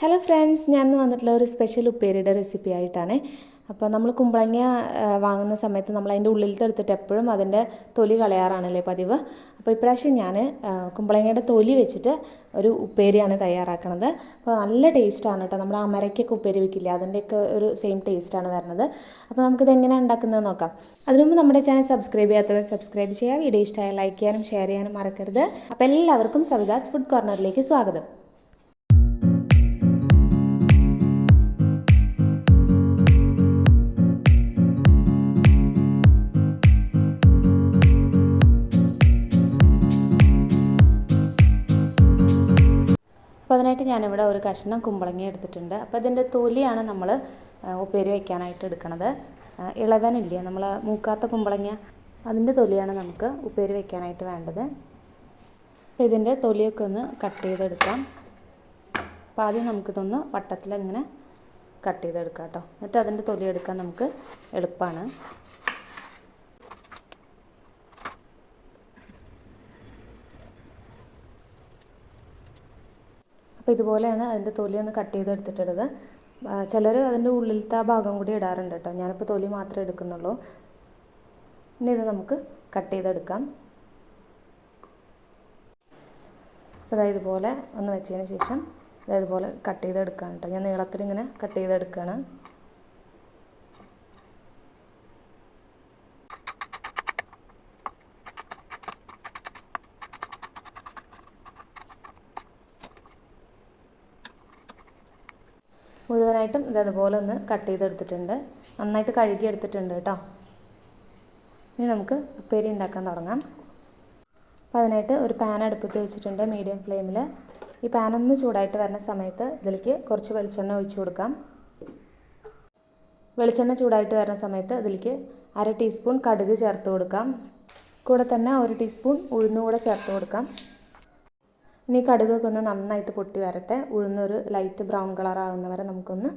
Hello friends ഞാൻ ഇന്ന് വന്നിട്ടുള്ള ഒരു സ്പെഷ്യൽ ഉപ്പേരിയുടെ റെസിപ്പി ആയിട്ടാണ്. അപ്പോൾ നമ്മൾ കുമ്പളങ്ങ വാങ്ങുന്ന സമയത്ത് നമ്മൾ അതിന്റെ ഉള്ളിലത്തെ എടുത്തിട്ട് എപ്പോഴും അതിന്റെ തൊലി കളയാറാണല്ലേ പതിവ്. അപ്പോൾ ഇപ്രാവശ്യം ഞാൻ കുമ്പളങ്ങയുടെ തൊലി വെച്ചിട്ട് ഒരു ഉപ്പേരിയാണ് തയ്യാറാക്കുന്നത് അപ്പോൾ നല്ല ടേസ്റ്റാണ് കേട്ടോ നമ്മൾ അമരയ്ക്കൊക്കെ ഉപ്പേരി വെക്കില്ല അതിന്റെയൊക്കെ ഒരു സെയിം ടേസ്റ്റാണ് വരുന്നത്. അപ്പോൾ നമുക്കിത് എങ്ങനെയാണ് ഉണ്ടാക്കുന്നത് നോക്കാം. അതിനു മുമ്പ് നമ്മുടെ ചാനൽ സബ്സ്ക്രൈബ് ചെയ്യാത്തവർ സബ്സ്ക്രൈബ് ചെയ്യുക വീഡിയോ ഇഷ്ടമായ ലൈക്ക് ചെയ്യാനും ഷെയർ ചെയ്യാനും മറക്കരുത്. അപ്പോൾ എല്ലാവർക്കും സവിതാസ് ഫുഡ് കോർണറിലേക്ക് സ്വാഗതം. അതിനായിട്ട് ഞാനിവിടെ ഒരു കഷ്ണം കുമ്പളങ്ങ എടുത്തിട്ടുണ്ട്. അപ്പോൾ ഇതിന്റെ തൊലിയാണ് നമ്മൾ ഉപ്പേരി വയ്ക്കാനായിട്ട് എടുക്കണത്. ഇളവനില്ലേ? നമ്മൾ മൂക്കാത്ത കുമ്പളങ്ങ. അതിന്റെ തൊലിയാണ് നമുക്ക് ഉപ്പേരി വയ്ക്കാനായിട്ട് വേണ്ടത്. അപ്പോൾ ഇതിന്റെ തൊലിയൊക്കെ ഒന്ന് കട്ട് ചെയ്തെടുക്കാം. അപ്പോൾ ആദ്യം നമുക്കിതൊന്ന് വട്ടത്തിൽ ഇങ്ങനെ കട്ട് ചെയ്തെടുക്കാം കേട്ടോ. എന്നിട്ട് അതിന്റെ തൊലി എടുക്കാൻ നമുക്ക് എളുപ്പമാണ് അപ്പോൾ ഇതുപോലെയാണ് അതിന്റെ തൊലി ഒന്ന് കട്ട് ചെയ്തെടുത്തിട്ടുള്ളത്. ചിലർ അതിന്റെ ഉള്ളിലത്തെ ആ ഭാഗം കൂടി ഇടാറുണ്ട് കേട്ടോ. ഞാനിപ്പോൾ തൊലി മാത്രമേ എടുക്കുന്നുള്ളൂ. ഇനി ഇത് നമുക്ക് കട്ട് ചെയ്തെടുക്കാം. അപ്പോൾ ഇതുപോലെ ഒന്ന് വെച്ചതിന് ശേഷം ഇതുപോലെ കട്ട് ചെയ്തെടുക്കുകയാണ് കേട്ടോ. ഞാൻ നീളത്തിൽ ഇങ്ങനെ കട്ട് ചെയ്തെടുക്കുകയാണ് മുഴുവനായിട്ടും ഇത് അതുപോലെ ഒന്ന് കട്ട് ചെയ്തെടുത്തിട്ടുണ്ട്. നന്നായിട്ട് കഴുകി എടുത്തിട്ടുണ്ട് കേട്ടോ. ഇനി നമുക്ക് ഉപ്പേരി ഉണ്ടാക്കാൻ തുടങ്ങാം. അപ്പോൾ അതിനായിട്ട് ഒരു പാൻ അടുപ്പത്ത് വെച്ചിട്ടുണ്ട് മീഡിയം ഫ്ലെയിമിൽ ഈ പാൻ ഒന്ന് ചൂടായിട്ട് വരുന്ന സമയത്ത് ഇതിലേക്ക് കുറച്ച് വെളിച്ചെണ്ണ ഒഴിച്ചു കൊടുക്കാം. വെളിച്ചെണ്ണ ചൂടായിട്ട് വരുന്ന സമയത്ത് ഇതിലേക്ക് അര ടീസ്പൂൺ കടുക് ചേർത്ത് കൊടുക്കാം. കൂടെ തന്നെ ഒരു ടീസ്പൂൺ ഉഴുന്നുകൂടെ ചേർത്ത് കൊടുക്കാം. ഇനി കടുകൊക്കെ ഒന്ന് നന്നായിട്ട് പൊട്ടി വരട്ടെ. ഉഴുന്നൊരു ലൈറ്റ് ബ്രൗൺ കളർ ആകുന്ന വരെ നമുക്കൊന്ന്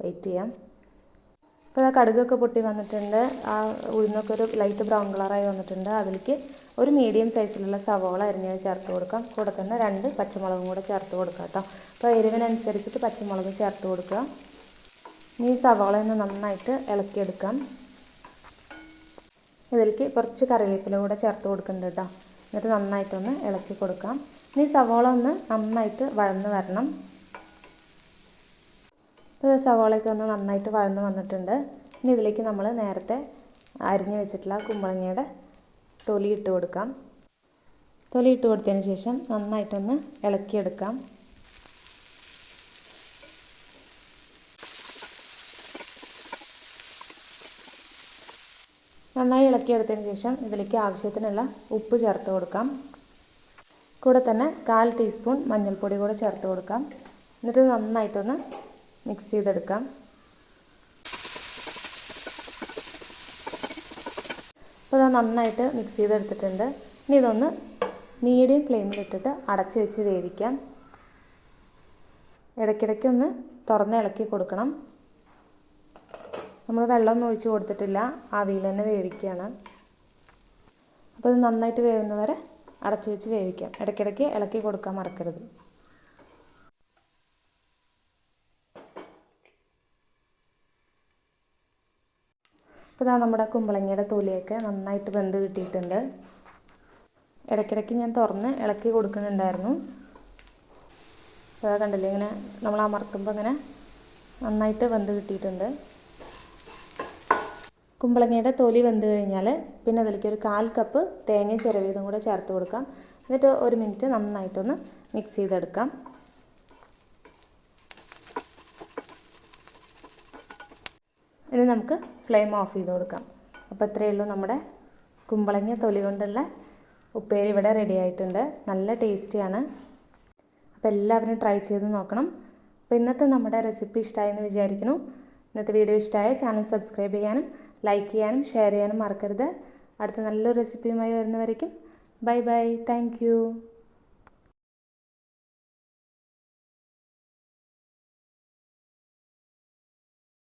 വെയിറ്റ് ചെയ്യാം. ഇപ്പോൾ ആ കടുകൊക്കെ പൊട്ടി വന്നിട്ടുണ്ട്. ആ ഉഴുന്നൊക്കെ ഒരു ലൈറ്റ് ബ്രൗൺ കളറായി വന്നിട്ടുണ്ട്. അതിലേക്ക് ഒരു മീഡിയം സൈസിലുള്ള സവോള അരിഞ്ഞത് ചേർത്ത് കൊടുക്കാം. കൂടെ തന്നെ രണ്ട് പച്ചമുളകും കൂടെ ചേർത്ത് കൊടുക്കാം കേട്ടോ. അപ്പോൾ എരിവിനനുസരിച്ചിട്ട് പച്ചമുളക് ചേർത്ത് കൊടുക്കുക ഇനി ഈ സവോള ഒന്ന് നന്നായിട്ട് ഇളക്കിയെടുക്കാം. ഇതിലേക്ക് കുറച്ച് കറിവേപ്പില കൂടെ ചേർത്ത് കൊടുക്കുന്നുണ്ട് കേട്ടോ. എന്നിട്ട് നന്നായിട്ടൊന്ന് ഇളക്കി കൊടുക്കാം. ഇനി സവോള ഒന്ന് നന്നായിട്ട് വഴന്ന് വരണം. ഇപ്പോൾ സവോളയൊക്കെ ഒന്ന് നന്നായിട്ട് വഴന്ന് വന്നിട്ടുണ്ട്. ഇനി ഇതിലേക്ക് നമ്മൾ നേരത്തെ അരിഞ്ഞു വെച്ചിട്ടുള്ള കുമ്പളങ്ങയുടെ തൊലി ഇട്ട് കൊടുക്കാം. തൊലി ഇട്ട് കൊടുത്തതിന് ശേഷം നന്നായിട്ടൊന്ന് ഇളക്കിയെടുക്കാം. നന്നായി ഇളക്കിയെടുത്തതിന് ശേഷം ഇതിലേക്ക് ആവശ്യത്തിനുള്ള ഉപ്പ് ചേർത്ത് കൊടുക്കാം. കൂടെ തന്നെ കാൽ ടീസ്പൂൺ മഞ്ഞൾപ്പൊടി കൂടെ ചേർത്ത് കൊടുക്കാം. എന്നിട്ട് നന്നായിട്ടൊന്ന് മിക്സ് ചെയ്തെടുക്കാം. അപ്പോൾ അത് നന്നായിട്ട് മിക്സ് ചെയ്തെടുത്തിട്ടുണ്ട്. ഇനി ഇതൊന്ന് മീഡിയം ഫ്ലെയിമിലിട്ടിട്ട് അടച്ച് വെച്ച് വേവിക്കാം. ഇടയ്ക്കിടയ്ക്കൊന്ന് തുറന്ന് ഇളക്കി കൊടുക്കണം. നമ്മൾ വെള്ളമൊന്നും ഒഴിച്ച് കൊടുത്തിട്ടില്ല. ആവിയിൽ തന്നെ വേവിക്കുകയാണ്. അപ്പോൾ ഇത് നന്നായിട്ട് വേവുന്നവരെ അടച്ച് വെച്ച് വേവിക്കാം. ഇടയ്ക്കിടയ്ക്ക് ഇളക്കി കൊടുക്കാൻ മറക്കരുത്. അപ്പോൾ ഇതാ നമ്മുടെ കുമ്പളങ്ങയുടെ തൊലിയൊക്കെ നന്നായിട്ട് വെന്ത് കിട്ടിയിട്ടുണ്ട്. ഇടയ്ക്കിടയ്ക്ക് ഞാൻ തുറന്ന് ഇളക്കി കൊടുക്കുന്നുണ്ടായിരുന്നു. അപ്പോൾ കണ്ടില്ലേ ഇങ്ങനെ നമ്മൾ അമർത്തുമ്പോൾ ഇങ്ങനെ നന്നായിട്ട് വെന്ത് കിട്ടിയിട്ടുണ്ട്. കുമ്പളങ്ങയുടെ തൊലി വെന്ത് കഴിഞ്ഞാൽ പിന്നെ അതിലേക്ക് ഒരു കാൽ കപ്പ് തേങ്ങ ചിരവിയതും കൂടെ ചേർത്ത് കൊടുക്കാം. എന്നിട്ട് ഒരു മിനിറ്റ് നന്നായിട്ടൊന്ന് മിക്സ് ചെയ്തെടുക്കാം. ഇനി നമുക്ക് ഫ്ലെയിം ഓഫ് ചെയ്ത് കൊടുക്കാം. അപ്പോൾ ഇത്രയേ ഉള്ളൂ നമ്മുടെ കുമ്പളങ്ങ തൊലി കൊണ്ടുള്ള ഉപ്പേരി ഇവിടെ റെഡി ആയിട്ടുണ്ട്. നല്ല ടേസ്റ്റിയാണ് അപ്പോൾ എല്ലാവരും ട്രൈ ചെയ്ത് നോക്കണം. അപ്പോൾ ഇന്നത്തെ നമ്മുടെ റെസിപ്പി ഇഷ്ടമായെന്ന് വിചാരിക്കുന്നു. ഇന്നത്തെ വീഡിയോ ഇഷ്ടമായ ചാനൽ സബ്സ്ക്രൈബ് ചെയ്യാനും ലൈക്ക് ചെയ്യാനും ഷെയർ ചെയ്യാനും മറക്കരുത്. അടുത്ത നല്ലൊരു റെസിപ്പിയുമായി വരുന്നവരേക്കും. Bye bye thank